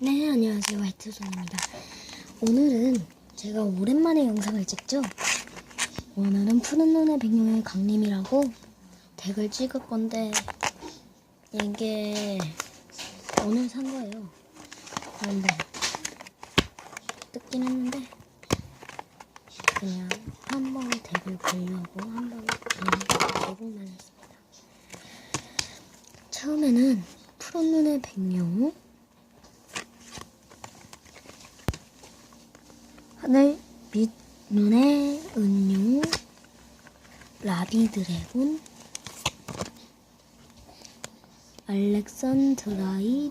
네, 안녕하세요. 화이트손입니다. 오늘은 제가 오랜만에 영상을 찍죠? 오늘은 푸른 눈의 백룡의 강림이라고 덱을 찍을 건데, 이게 오늘 산 거예요. 그런데, 뜯긴 했는데, 그냥 한 번 덱을 보려고 한 번 그냥 보고만 했습니다. 처음에는 푸른 눈의 백룡, 하늘 빛 눈의 은유 라비 드래곤 알렉산드라이드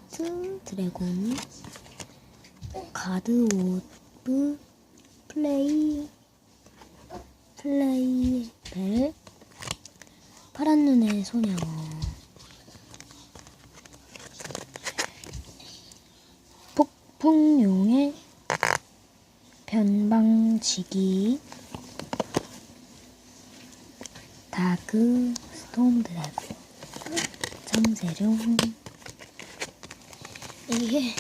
드래곤 가드 오브 플레이 플레이 벨 파란 눈의 소녀 폭풍용의 변방지기 다그 스톰 드래곤 정세룡. 이게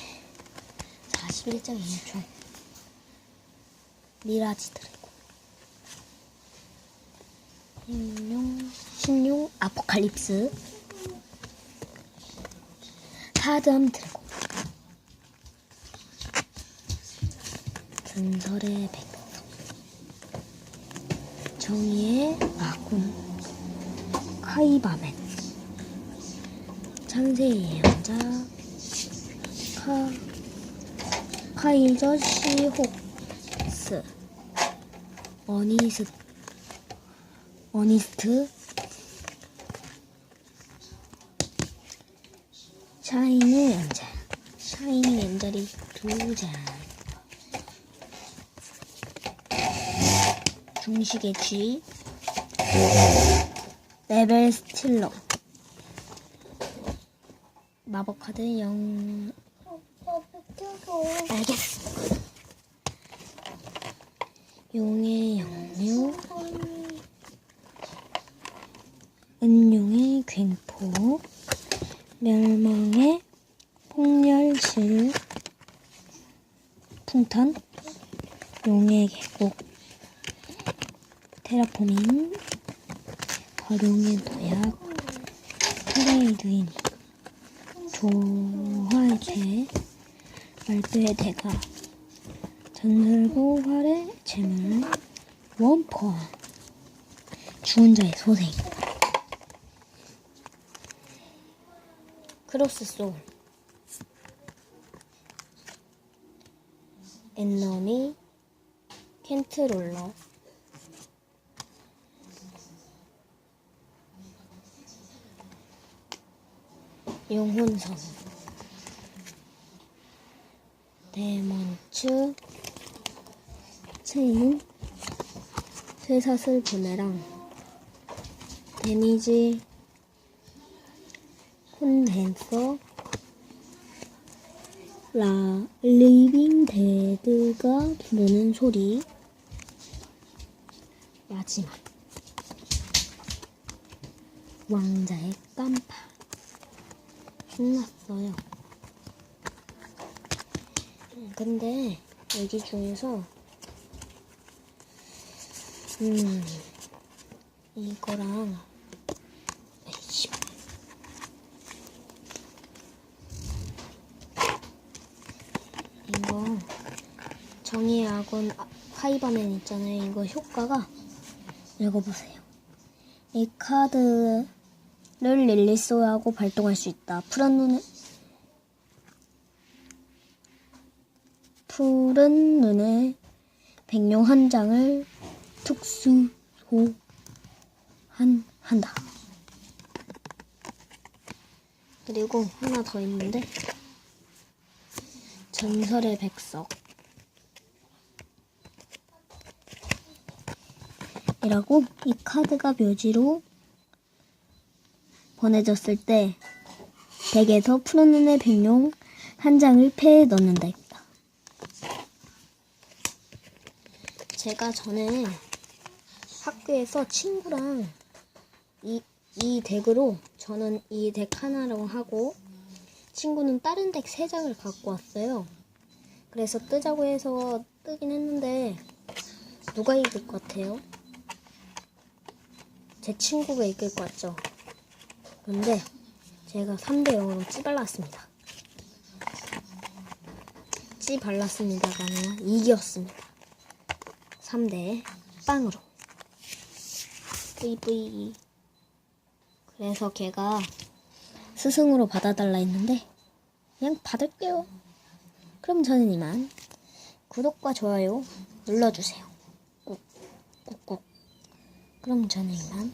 41장이에요 총 미라지 드래곤. 신용 신용 아포칼립스. 사점 드래곤. 전설의 백성 정의의 아군. 카이바멘. 창세의 예언자. 카 카이저 시혹스. 어니스 어니스트. 샤이니 엔젤. 샤이니 엔젤이 두장 중식의 쥐. 레벨 스틸러. 마법 카드 영. 알겠어 용의 영류 은용의 괭포. 멸망의 폭렬실. 풍탄. 용의 계곡 테라포밍 활용의 도약 트레이드인 조화의 말도의 대가 전설고 활의 재물 원퍼 죽은 자의 소생 크로스 소울 엔너미 켄트 롤러 용혼성. 데먼츠 체인 쇠사슬 보내랑 데미지 콘덴서 라 리빙 데드가 부르는 소리. 마지막. 왕자의 깜파 신났어요. 음, 근데 여기 중에서 음 이거랑. 이거 정의의 악원 아- 카이바맨 있잖아요. 이거 효과가 읽어보세요. 이 카드 를 릴리스하고 발동할 수 있다. 푸른 눈의 푸른 눈의 백룡 한 장을 특수 소한 한다. 그리고 하나 더 있는데 전설의 백석 이라고 이 카드가 묘지로 보내졌을 때 덱에서 푸른 눈의 백룡 한 장을 패에 넣는다 했다. 제가 전에 학교에서 친구랑 이, 이 덱으로 저는 이 덱 하나로 하고 친구는 다른 덱 3장을 갖고 왔어요. 그래서 뜨자고 해서 뜨긴 했는데 누가 이길 것 같아요? 제 친구가 이길 것 같죠? 그런데 제가 3대 0으로 찌발랐습니다. 찌발랐습니다가는 이겼습니다. 3대 빵으로. 뿌이뿌이. 그래서 걔가 스승으로 받아달라 했는데 그냥 받을게요. 그럼 저는 이만 구독과 좋아요 눌러주세요. 꾹, 꾹꾹. 그럼 저는 이만